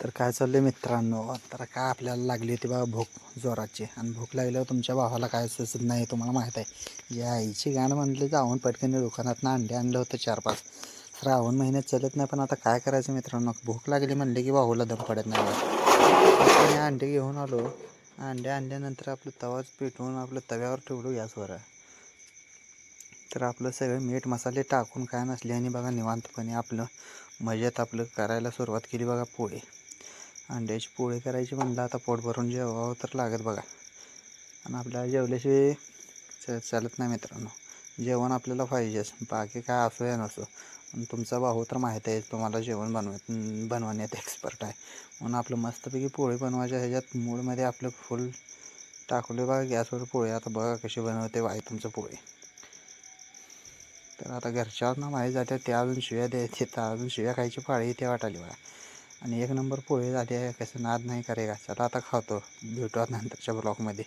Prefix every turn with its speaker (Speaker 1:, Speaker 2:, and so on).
Speaker 1: तर काय चाललंय मित्रांनो? तर काय आपल्याला लागली होती बाबा भूक जोराची. आणि भूक लागल्यावर तुमच्या भावाला काय सुचत नाही तुम्हाला माहीत आहे. जे आईची गाणं म्हणले जाऊन पटकन दुकानातनं अंडे आणलं होतं चार पाच श्रावण महिन्यात चालत नाही पण आता काय करायचं मित्रांनो? भूक लागली म्हणले की भाऊला दम पडत नाही. अंडे घेऊन आलो. अंडे आणल्यानंतर आपलं तवाच पेटवून आपलं तव्यावर ठेवलो गॅसवर. तर आपलं सगळे मीठ मसाले टाकून काय नसले आणि बघा निवांतपणे आपलं मजेत आपलं करायला सुरुवात केली बघा पोळी. अंड्याची पोळी करायची म्हणलं आता पोट भरून जेवावं तर लागत बघा. आणि आपल्याला जेवल्याशिवाय च चालत नाही मित्रांनो. जेवण आपल्याला पाहिजेच बाकी काय असो या नसो. तुमचा भाऊ तर माहीत आहे तुम्हाला जेवण बनवत बनवण्यात एक्सपर्ट आहे. म्हणून आपलं मस्तपैकी पोळी बनवायच्या ह्याच्यात मूळमध्ये आपलं फुल टाकले बघा गॅसवर पोळी. आता बघा कशी बनवते वाई तुमचं पोळी. तर आता घरच्यावर ना माहीत जाते त्या अजून शिव्या द्यायचे तर अजून शिव्या खायची पाळी ते वाटाली बघा. आणि एक नंबर पोळी झाली आहे कसं नाद नाही करे का चला आता खातो. भेटू आता नंतरच्या ब्लॉकमध्ये